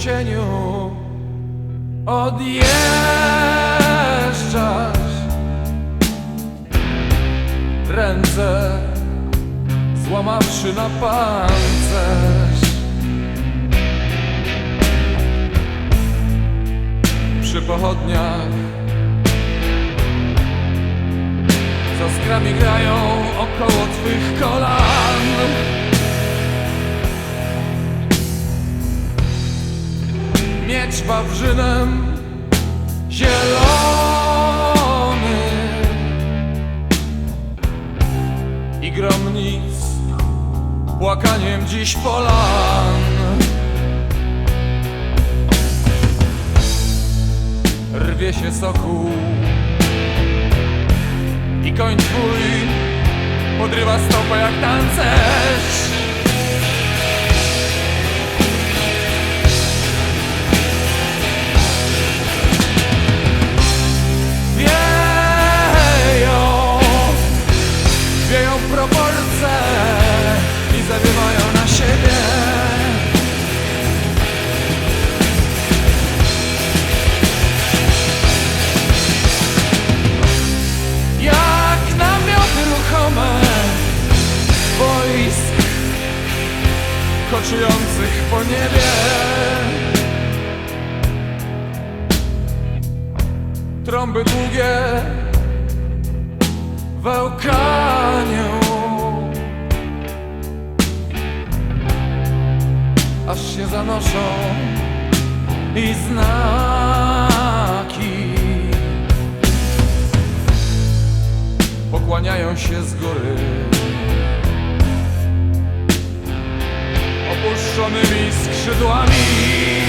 cieniu. Odjeżdżasz. Ręce złamawszy na pancerz. Przy pochodniach z oskrami grają około twych kolan Miecz wawrzynem zielony. I gromnic płakaniem dziś polan. Rwie się sokół I koń twój podrywa stopę jak tancerz Trąby długie w łkaniu Aż się zanoszą i znaki. Pokłaniają się z góry. Opuszczonymi skrzydłami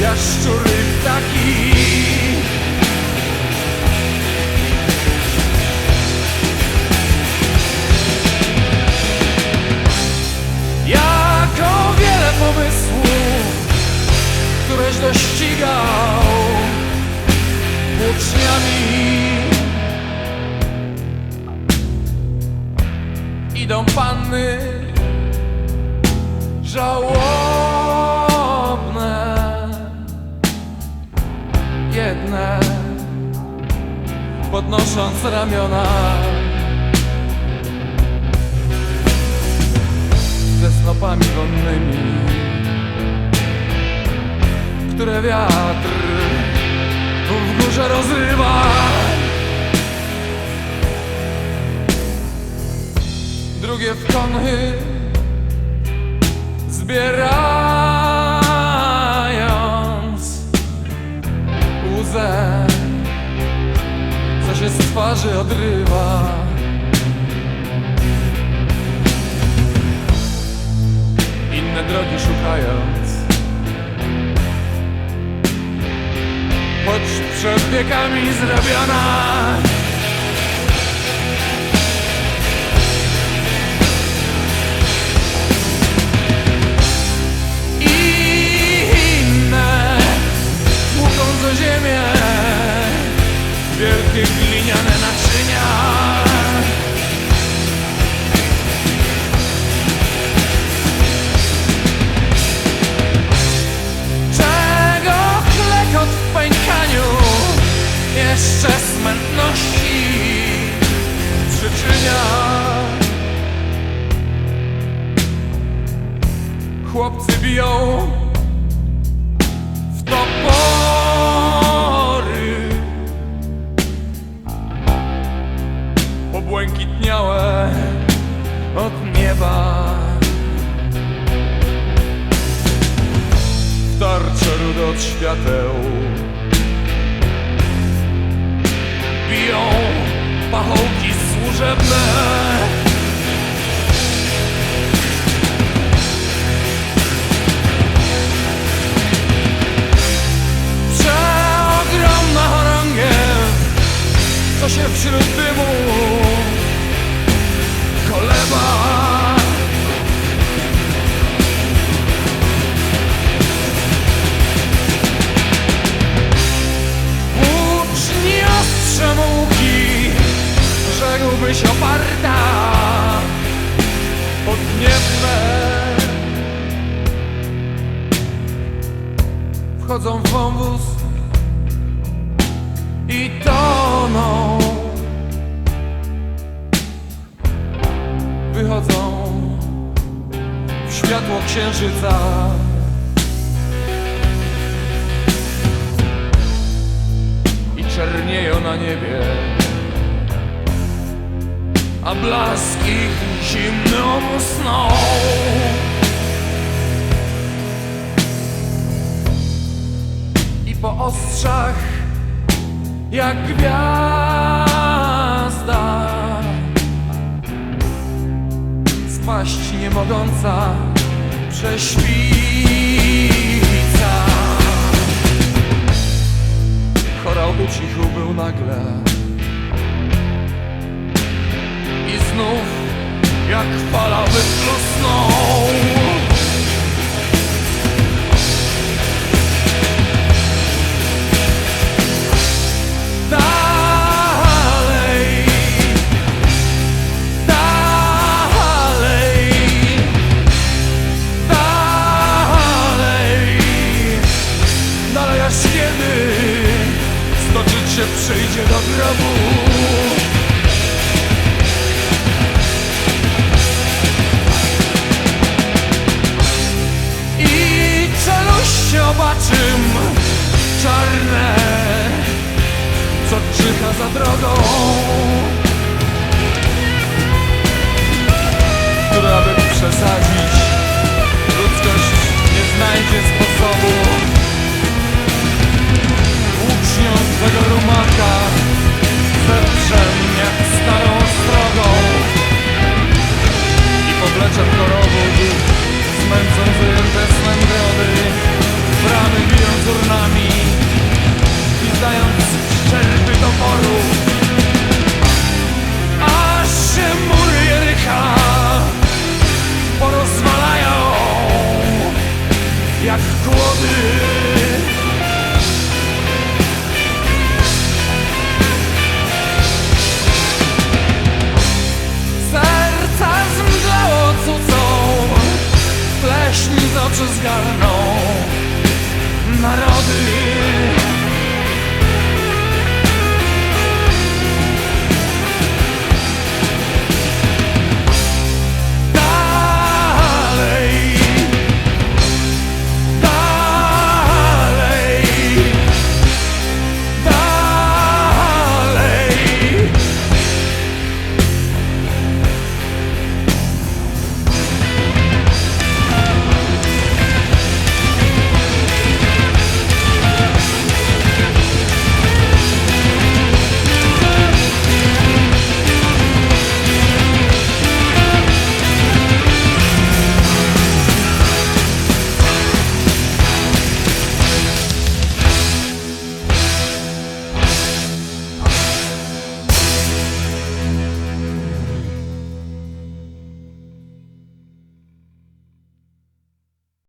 jaszczury ptaki. Jak o wiele pomysłów, któreś dościgał włóczniami. idą panny żałobne podnosząc ramiona. Ze snopami wonnymi które wiatr w górze rozrywa. Drugie w konhy zbierając łzę, co się z twarzy odrywa. Inne drogi szukając, choć przed wiekami zrobiona. Co ziemię. Wielkie gliniane naczynia. Czego klekot w pękaniu Jeszcze smętności przyczynia? Chłopcy biją Od nieba. Tarcze rude od świateł Biją pachołki służebne księżyca. I czernieją na niebie. A blask ich zimną sną I po ostrzach jak gwiazda spaść nie mogąca prześwica. Chorał ucichł był nagle i znów jak fala wytrosnął. Czeluście obaczym czarne co czyha za drogą. Która by przesadzić Ludzkość nie znajdzie sposobu Szczerby toporu Aż